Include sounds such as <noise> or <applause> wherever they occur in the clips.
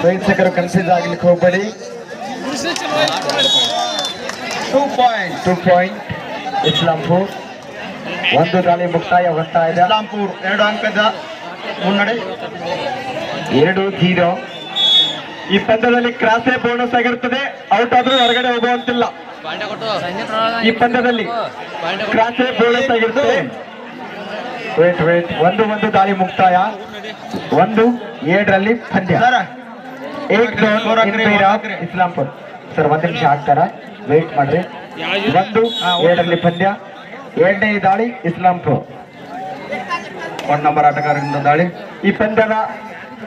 ಪ್ರೇಕ್ಷಕರು ಕನ್ಫ್ಯೂಸ್ ಆಗ್ಲಿಕ್ಕೆ ಹೋಗ್ಬೇಡಿ. Two point two point Islampur. ಒಂದು ದಾಳಿ ಮುಕ್ತಾಯ ಹೊತ್ತಾ ಇದೆ. ಇಸ್ಲಾಂಪುರ್ ಎರಡು ಅಂಕದ ಮುನ್ನಡೆ. ಎರಡು ಜೀರೋ ಈ ಪಂದ್ಯದಲ್ಲಿ ಕ್ರಾಸೆ ಬೋನಸ್ ಆಗಿರ್ತದೆ ಔಟ್ ಆದ್ರೂ ಹೊರಗಡೆ ಹೋಗುವಂತಿಲ್ಲ. ಈ ಪಂದ್ಯದಲ್ಲಿ ಕ್ರಾಸೆ ಬೋನಸ್ ಆಗಿರ್ತದೆ ವೇಟ್ ವೇಟ್ ಒಂದು ಒಂದು ದಾಳಿ ಮುಕ್ತಾಯ. ಒಂದು ಏಳರಲ್ಲಿ ಪಂದ್ಯ. ಏಕ್ ಡೌನ್. ಇಸ್ಲಾಂಪುರ್. ಸರ್ ಒಂದ್ ನಿಮಿಷ ಹಾಕ್ತಾರ ವೇಟ್ ಮಾಡ್ರಿ. ಒಂದು ಎರಡರಲ್ಲಿ. ಪಂದ್ಯ. ಎರಡನೇ ದಾಳಿ ಇಸ್ಲಾಂಪುರ್. ಒನ್ ನಂಬರ್ ಆಟಗಾರರಿಂದ ದಾಳಿ. ಈ ಪಂದ್ಯದ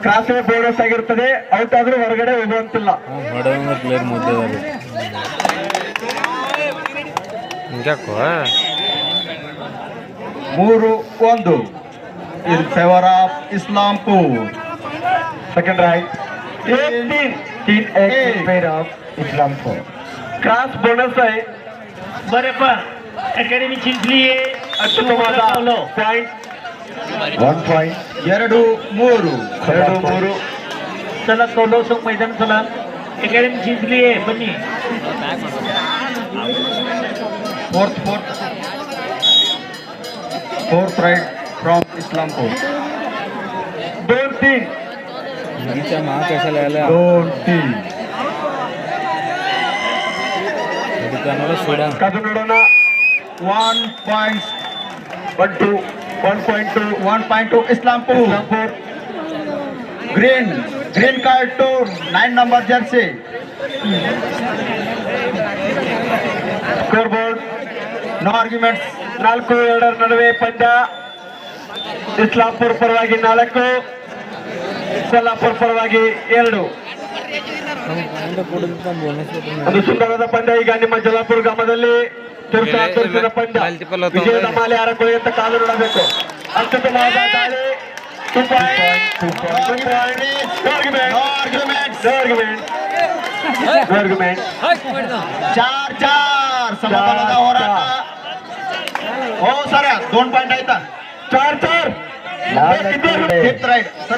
ಕ್ರಾಸೆ ಬೋನಸ್ ಆಗಿರ್ತದೆ. ಔಟ್ ಆದ್ರೂ ಹೊರಗಡೆ ಹೋಗುವಂತಿಲ್ಲ. ಮೂರು ಒಂದು. In favour of Islampur. Second right एक तीन तीन एक, एक पेड of Islampur cross bonus आहे बरेपा अकॅडमी जिंकली ಪಾಯಿಂಟ್ ಒನ್ ಪಾಯಿಂಟ್ ಎರಡು ಮೂರು ಎರಡು ಮೂರು ಸಲ ಕೌಲವ್ ಸೋಂಗ್ ಮೈದಾನ ಸಲ ಅಕಾಡೆಮಿ ಜಿಂಕಲಿ ಬನ್ನಿ fourth fourth fourth right from Islampur ದೋರ್ ತೀನ್ मुलीच्या मा कशाला यायला दोन तीन दुकानाला सोडा ಕಾದು ನೋಡೋಣ one point one two one point two one point two Islampur Islampur green green card two nine number jersey scoreboard no arguments ನಾಲ್ಕು ಎರಡರ ನಡುವೆ ಪಂದ್ಯ ಇಸ್ಲಾಂಪುರ್ ಪರವಾಗಿ ನಾಲ್ಕು ಕೊಲ್ಲಾಪುರ್ ಪರವಾಗಿ ಎರಡು ಕೊಡೋದಂತ ಬೋನಸ್ ಒಂದು ಸುಂದರವಾದ ಪಂದ್ಯ ಈಗ ನಿಮ್ಮ ಜಲಾಪುರ ಗ್ರಾಮದಲ್ಲಿ ತುರ್ಸ ಬೇರೆ ತುರ್ಸಿದ ಪಂದ್ಯ multiple ಅಥವಾ ವಿಜಯದ ಮಾಲೆ ಯಾರಕೊಳ್ಳಿ ಅಂತ ಕಾದು ನೋಡಬೇಕು ಅತ್ಯುತ್ತಮವಾದ ದಾಳಿ two point two point argument चार चार समाधानाचा चार, होराटा हो सर दोन पॉइंट आहेत ಚಾರ್ ಚಾರ್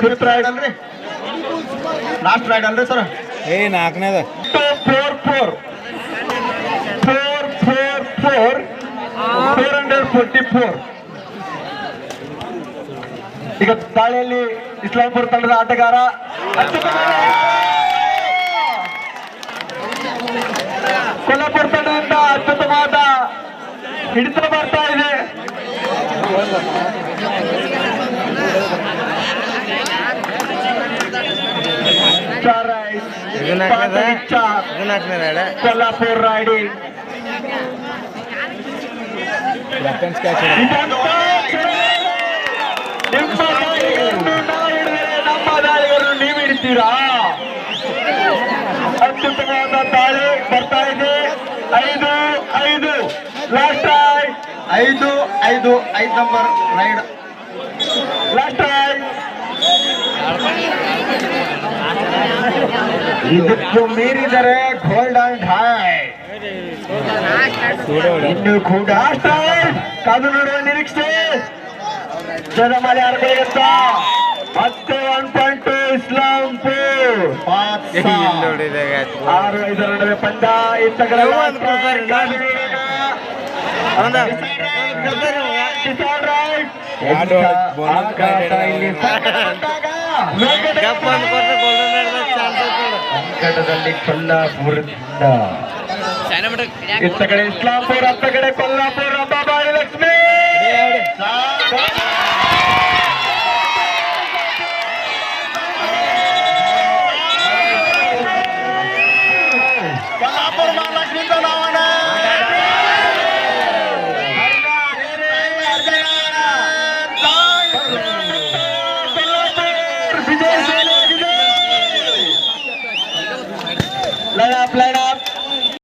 ಫಿಫ್ತ್ ರೈಡ್ ಅಲ್ರಿ? ಲಾಸ್ಟ್ ರೈಡ್ ಅಲ್ರಿ ಸರ್ ಏ ನಾಲ್ಕನೇದ. Four four four four four four hundred forty four ಈಗ ತಾಳೆಯಲ್ಲಿ ಇಸ್ಲಾಂಪುರ ತಂಡದ ಆಟಗಾರ ಕೊಲ್ಲಾಪುರ ತಂಡದಿಂದ ಅದ್ಭುತವಾದ ಹಿಡಿತ ಬರ್ತಾ ಇದೆ. ನಾಲ್ಕನೇದ ಕೊಲ್ಲಾಪುರ್ ರೈಡಿಂಗ್ ವೆಪನ್ಸ್ ಕ್ಯಾಚ್ ನಿಮ್ಮ ನಾವು ಇಡ್ತೀರಾ ಅತ್ಯುತ್ತಮವಾದ ದಾಳಿ ಬರ್ತಾ ಇದೆ ಐದು ಐದು ಲಾಸ್ಟ್ ರೈಡ್ ಐದು ಐದು ಐದು ನಂಬರ್ ರೈಡ್ ಲಾಸ್ಟ್ ರೈಡ್ <laughs> ಇದಕ್ಕೂ ಮೀರಿದರೆ ಗೋಲ್ಡ್ ಅಂಡ್ ಹೈ ಇನ್ನು ಕೂಡ ಕಾದು ನೋಡುವ ನಿರೀಕ್ಷೆ. ಜನಮಾಲೆ ಆರ್ಬೇಕಂತ ಮತ್ತೆ ಒನ್ ಪಾಯಿಂಟ್ ಟು ಇಸ್ಲಾಂಪುರ್ ಆರು ಐದರ ನಡುವೆ ಪಂಡ ಇಂತಗಳ <laughs> ಸಂಕಟದಲ್ಲಿ ಕೊಲ್ಲಾಪುರದಿಂದ ಇತ್ತ ಕಡೆ ಇಸ್ಲಾಂಪುರ್ ಹತ್ತ ಕಡೆ ಕೊಲ್ಲಾಪುರ ಬಾಬಾ